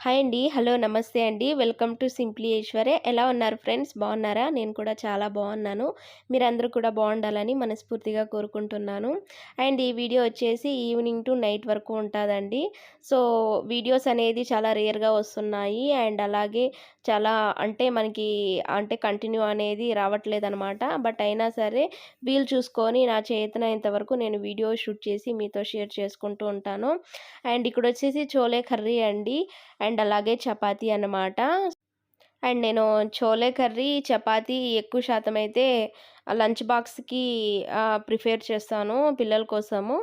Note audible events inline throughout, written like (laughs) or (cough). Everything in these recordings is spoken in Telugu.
హాయ్ అండి. హలో నమస్తే అండి. వెల్కమ్ టు సింప్లీ ఈశ్వరే ఎలా ఉన్నారు ఫ్రెండ్స్? బాగున్నారా? నేను కూడా చాలా బాగున్నాను. మీరందరూ కూడా బాగుండాలని మనస్ఫూర్తిగా కోరుకుంటున్నాను. అండ్ ఈ వీడియో వచ్చేసి ఈవినింగ్ టు నైట్ వరకు ఉంటుందండి. సో వీడియోస్ అనేది చాలా రేర్గా వస్తున్నాయి. అండ్ అలాగే చాలా అంటే మనకి అంటే కంటిన్యూ అనేది రావట్లేదు అనమాట బట్ అయినా సరే వీలు చూసుకొని నా చేతనైనంత వరకు నేను వీడియో షూట్ చేసి మీతో షేర్ చేసుకుంటూ ఉంటాను. అండ్ ఇక్కడ వచ్చేసి చోలే కర్రీ అండి. అండ్ అలాగే చపాతీ అన్నమాట. అండ్ నేను చోలే కర్రీ చపాతీ ఎక్కువ శాతం అయితే లంచ్ బాక్స్కి ప్రిఫేర్ చేస్తాను పిల్లల కోసము.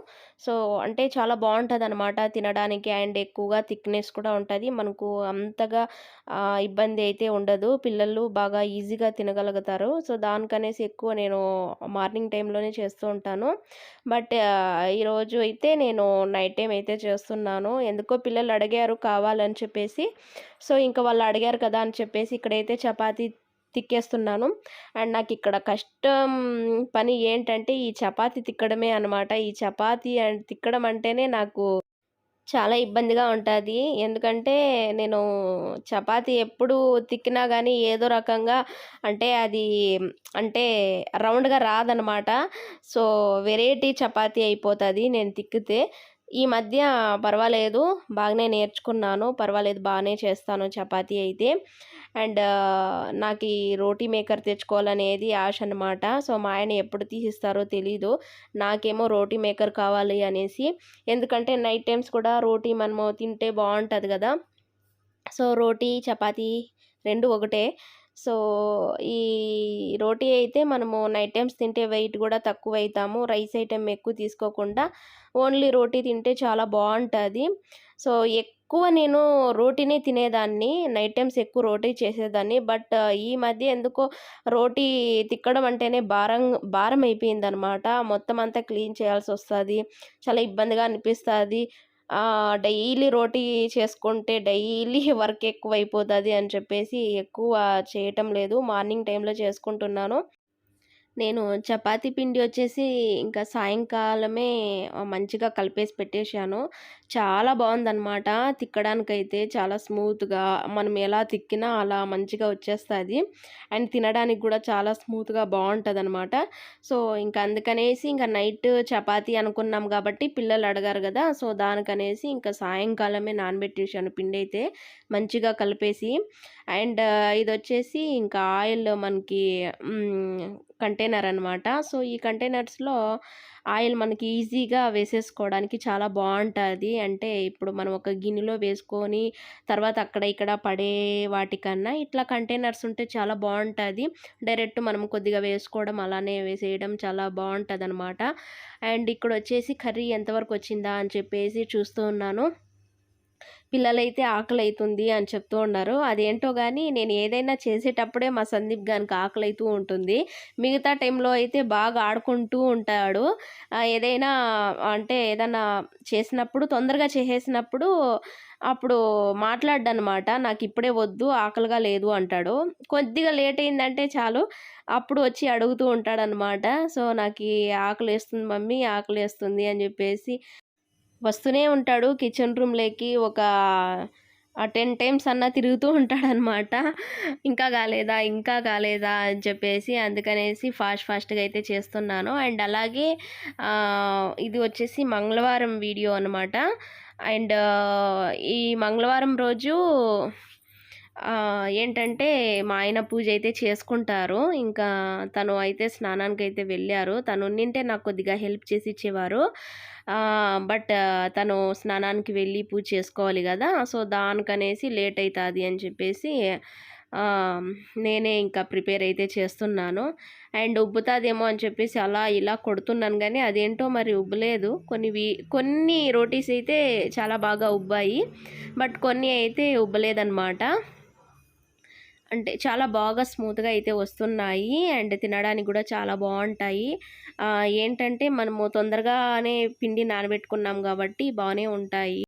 సో అంటే చాలా బాగుంటుంది అనమాట తినడానికి అండ్ ఎక్కువగా థిక్నెస్ కూడా ఉంటుంది. మనకు అంతగా ఇబ్బంది అయితే ఉండదు. పిల్లలు బాగా ఈజీగా తినగలుగుతారు. సో దానికనేసి ఎక్కువ నేను మార్నింగ్ టైంలోనే చేస్తూ ఉంటాను. బట్ ఈరోజు అయితే నేను నైట్ టైం అయితే చేస్తున్నాను. ఎందుకో పిల్లలు అడిగారు కావాలని చెప్పేసి. సో ఇంకా వాళ్ళు అడిగారు కదా అని చెప్పేసి ఇక్కడైతే చపాతీ తిక్కేస్తున్నాను. అండ్ నాకు ఇక్కడ కష్టం పని ఏంటంటే ఈ చపాతి తిక్కడమే అనమాట ఈ చపాతి అండ్ తిక్కడం అంటేనే నాకు చాలా ఇబ్బందిగా ఉంటుంది. ఎందుకంటే నేను చపాతి ఎప్పుడు తిక్కినా కానీ ఏదో రకంగా అంటే అది అంటే రౌండ్గా రాదనమాట సో వెరైటీ చపాతి అయిపోతుంది నేను తిక్కితే. ఈ మధ్య పర్వాలేదు బాగానే నేర్చుకున్నాను పర్వాలేదు బాగానే చేస్తాను చపాతీ అయితే. అండ్ నాకు ఈ రోటీ మేకర్ తెచ్చుకోవాలనేది ఆశ అనమాట సో మా ఆయన ఎప్పుడు తీసిస్తారో తెలీదు. నాకేమో రోటీ మేకర్ కావాలి అనేసి. ఎందుకంటే నైట్ టైమ్స్ కూడా రోటీ మనము తింటే బాగుంటుంది కదా. సో రోటీ చపాతీ రెండు ఒకటే. సో ఈ రోటీ అయితే మనము నైట్ టైమ్స్ తింటే వెయిట్ కూడా తక్కువ అవుతాము రైస్ ఐటెం ఎక్కువ తీసుకోకుండా ఓన్లీ రోటీ తింటే చాలా బాగుంటుంది సో ఎక్కువ నేను రోటీనే తినేదాన్ని. నైట్ టైమ్స్ ఎక్కువ రోటీ చేసేదాన్ని. బట్ ఈ మధ్య ఎందుకో రోటీ తిక్కడం అంటేనే భారం భారం అయిపోయిందనమాట మొత్తం అంతా క్లీన్ చేయాల్సి వస్తుంది చాలా ఇబ్బందిగా అనిపిస్తుంది. డైలీ రోటీ చేసుకుంటే డైలీ (laughs) వర్క్ ఎక్కువ అయిపోతుంది అని చెప్పేసి ఎక్కువ చేయటం లేదు. మార్నింగ్ టైంలో చేసుకుంటున్నాను. నేను చపాతీ పిండి వచ్చేసి ఇంకా సాయంకాలమే మంచిగా కలిపేసి పెట్టేశాను. చాలా బాగుందనమాట తిక్కడానికైతే చాలా స్మూత్గా మనం ఎలా తిక్కినా అలా మంచిగా వచ్చేస్తుంది. అండ్ తినడానికి కూడా చాలా స్మూత్గా బాగుంటుంది అనమాట సో ఇంకా అందుకనేసి ఇంకా నైట్ చపాతి అనుకున్నాం కాబట్టి పిల్లలు అడగారు కదా! సో దానికనేసి ఇంకా సాయంకాలమే నానబెట్టేసాను పిండి అయితే మంచిగా కలిపేసి. అండ్ ఇది వచ్చేసి ఇంకా ఆయిల్ మనకి కంటైనర్ అనమాట సో ఈ కంటైనర్స్లో ఆయిల్ మనకి ఈజీగా వేసేసుకోవడానికి చాలా బాగుంటుంది. అంటే ఇప్పుడు మనం ఒక గిన్నెలో వేసుకొని తర్వాత అక్కడ ఇక్కడ పడే వాటికన్నా ఇట్లా కంటైనర్స్ ఉంటే చాలా బాగుంటుంది. డైరెక్ట్ మనం కొద్దిగా వేసుకోవడం అలానే వేసేయడం చాలా బాగుంటుంది అనమాట అండ్ ఇక్కడ వచ్చేసి కర్రీ ఎంతవరకు వచ్చిందా అని చెప్పేసి చూస్తూ ఉన్నాను. పిల్లలైతే ఆకలి అవుతుంది అని చెప్తూ ఉన్నారు. అదేంటో కానీ నేను ఏదైనా చేసేటప్పుడే మా సందీప్ గానికి ఆకలి అవుతూ ఉంటుంది. మిగతా టైంలో అయితే బాగా ఆడుకుంటూ ఉంటాడు. ఏదైనా అంటే ఏదైనా చేసినప్పుడు తొందరగా చేసేసినప్పుడు అప్పుడు మాట్లాడ్డనమాట. నాకు ఇప్పుడే వద్దు ఆకలిగా లేదు అంటాడు. కొద్దిగా లేట్ అయిందంటే చాలు. అప్పుడు వచ్చి అడుగుతూ ఉంటాడనమాట. సో నాకు ఆకలి వేస్తుంది మమ్మీ ఆకలి వేస్తుంది అని చెప్పేసి వస్తూనే ఉంటాడు. కిచెన్ రూమ్లోకి ఒక టెన్ టైమ్స్ అన్నా తిరుగుతూ ఉంటాడనమాట ఇంకా కాలేదా? ఇంకా కాలేదా? అని చెప్పేసి అందుకనేసి ఫాస్ట్ ఫాస్ట్గా అయితే చేస్తున్నాను. అండ్ అలాగే ఇది వచ్చేసి మంగళవారం వీడియో అనమాట అండ్ ఈ మంగళవారం రోజు ఏంటంటే మా ఆయన పూజ అయితే చేసుకుంటారు. ఇంకా తను అయితే స్నానానికి అయితే వెళ్ళారు. తను నింటే నాకు కొద్దిగా హెల్ప్ చేసి ఇచ్చేవారు. బట్ తను స్నానానికి వెళ్ళి పూజ చేసుకోవాలి కదా. సో దానికనేసి లేట్ అవుతుంది అని చెప్పేసి నేనే ఇంకా ప్రిపేర్ అయితే చేస్తున్నాను. అండ్ ఉబ్బుతుందేమో అని చెప్పేసి అలా ఇలా కొడుతున్నాను కానీ అదేంటో మరి ఉబ్బలేదు. కొన్ని కొన్ని రోటీస్ అయితే చాలా బాగా ఉబ్బాయి. బట్ కొన్ని అయితే ఉబ్బలేదన్నమాట. అంటే చాలా బాగా స్మూత్గా అయితే వస్తున్నాయి. అండ్ తినడానికి కూడా చాలా బాగుంటాయి. ఏంటంటే మనము తొందరగానే పిండి నానబెట్టుకున్నాం కాబట్టి బాగానే ఉంటాయి.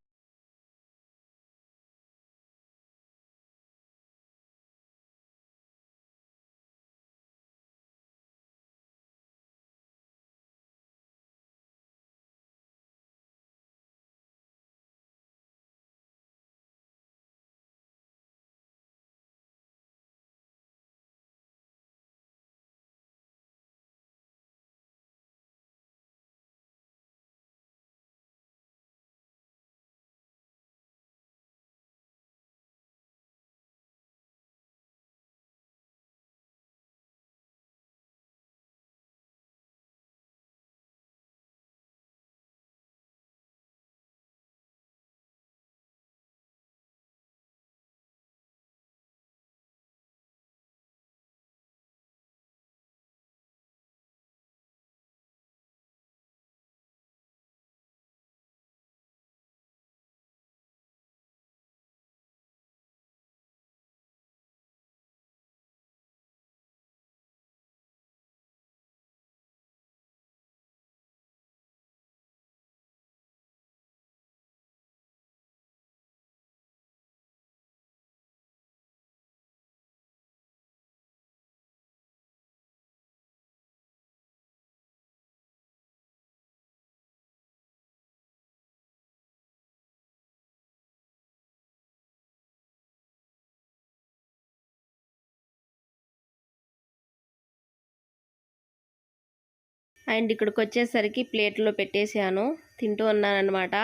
అండ్ ఇక్కడికి వచ్చేసరికి ప్లేట్లో పెట్టేసాను తింటూ ఉన్నానన్నమాట.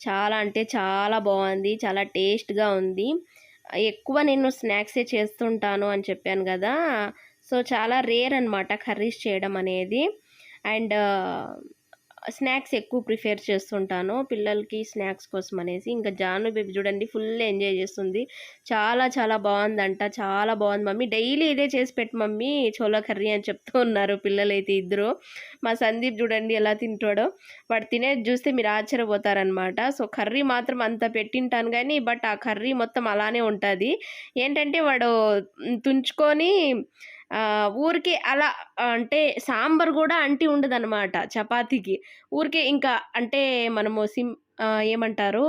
చాలా అంటే చాలా బాగుంది. చాలా టేస్ట్గా ఉంది. ఎక్కువ నేను స్నాక్సే చేస్తుంటాను అని చెప్పాను కదా. సో చాలా రేర్ అనమాట కర్రీస్ చేయడం అనేది. అండ్ స్నాక్స్ ఎక్కువ ప్రిఫేర్ చేస్తుంటాను. పిల్లలకి స్నాక్స్ కోసం అనేసి. ఇంకా జాను బేబీ చూడండి ఫుల్ ఎంజాయ్ చేస్తుంది. చాలా చాలా బాగుందంట. చాలా బాగుంది మమ్మీ. డైలీ ఇదే చేసి పెట్టు మమ్మీ. చోలా కర్రీ అని చెప్తూ ఉన్నారు పిల్లలైతే ఇద్దరు. మా సందీప్ చూడండి ఎలా తింటాడో. వాడు తినేది చూస్తే మీరు ఆశ్చర్యపోతారనమాట సో కర్రీ మాత్రం అంత పెట్టింటాను కానీ బట్ ఆ కర్రీ మొత్తం అలానే ఉంటుంది. ఏంటంటే వాడు తుంచుకొని ఊరికే అలా అంటే సాంబార్ కూడా అంటి ఉండదన్నమాట చపాతీకి. ఊరికే ఇంకా అంటే మనము సిం ఏమంటారు?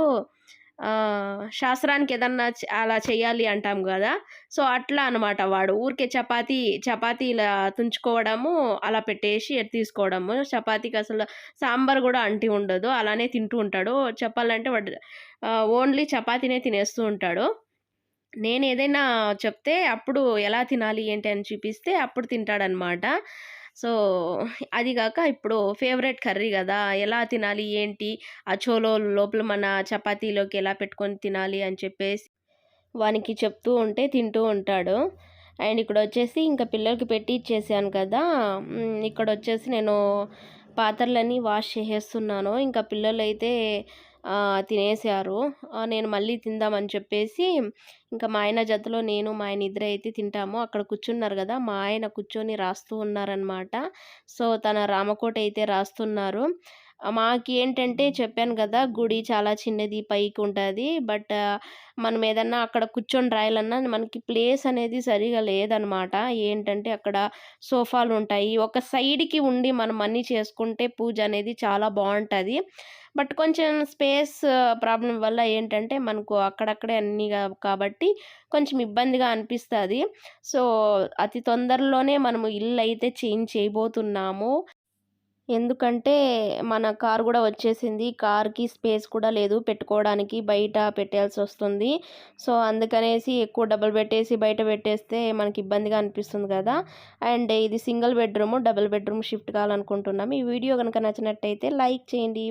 శాస్త్రానికి ఏదన్నా అలా చేయాలి అంటాం కదా! సో అట్లా అనమాట వాడు. ఊరికే చపాతీ చపాతీ ఇలా తుంచుకోవడము అలా పెట్టేసి తీసుకోవడము. చపాతీకి అసలు సాంబార్ కూడా అంటి ఉండదు. అలానే తింటూ ఉంటాడు. చెప్పాలంటే వాడు ఓన్లీ చపాతీనే తినేస్తూ ఉంటాడు. నేను ఏదైనా చెప్తే అప్పుడు ఎలా తినాలి ఏంటి అని చూపిస్తే అప్పుడు తింటాడనమాట. సో అది కాక ఇప్పుడు ఫేవరెట్ కర్రీ కదా ఎలా తినాలి ఏంటి ఆ చోలో లోపల మన చపాతీలోకి ఎలా పెట్టుకొని తినాలి అని చెప్పేసి వానికి చెప్తూ ఉంటే తింటూ ఉంటాడు. అండ్ ఇక్కడ వచ్చేసి ఇంకా పిల్లలకి పెట్టి ఇచ్చేసాను కదా ఇక్కడ వచ్చేసి నేను పాత్రలన్నీ వాష్ చేసేస్తున్నాను. ఇంకా పిల్లలు అయితే తినేసారు. నేను మళ్ళీ తిందామని చెప్పేసి ఇంకా మా ఆయన జతలో నేను మా ఆయన ఇద్దరు అయితే తింటాము. అక్కడ కూర్చున్నారు కదా మా ఆయన కూర్చొని రాస్తూ ఉన్నారనమాట సో తన రామకోట అయితే రాస్తున్నారు. మాకు ఏంటంటే చెప్పాను కదా గుడి చాలా చిన్నది పైకి ఉంటుంది. బట్ మనం ఏదన్నా అక్కడ కూర్చొని రాయాలన్నా మనకి ప్లేస్ అనేది సరిగా లేదనమాట ఏంటంటే అక్కడ సోఫాలు ఉంటాయి ఒక సైడ్కి ఉండి మనం అన్నీ చేసుకుంటే పూజ అనేది చాలా బాగుంటుంది బట్ కొంచెం స్పేస్ ప్రాబ్లం వల్ల ఏంటంటే మనకు అక్కడక్కడే అన్నీ కాబట్టి కొంచెం ఇబ్బందిగా అనిపిస్తుంది. సో అతి తొందరలోనే మనము ఇల్లు అయితే చేంజ్ చేయబోతున్నాము. ఎందుకంటే మన కార్ కూడా వచ్చేసింది. కార్కి స్పేస్ కూడా లేదు. పెట్టుకోవడానికి బయట పెట్టాల్సి వస్తుంది. సో అందుకనేసి ఎక్కువ డబుల్ పెట్టేసి బయట పెట్టేస్తే మనకి ఇబ్బందిగా అనిపిస్తుంది కదా. అండ్ ఇది single bedroom double bedroom shift కావాలనుకుంటున్నాం ఈ వీడియో కనుక నచ్చినట్టయితే లైక్ చేయండి.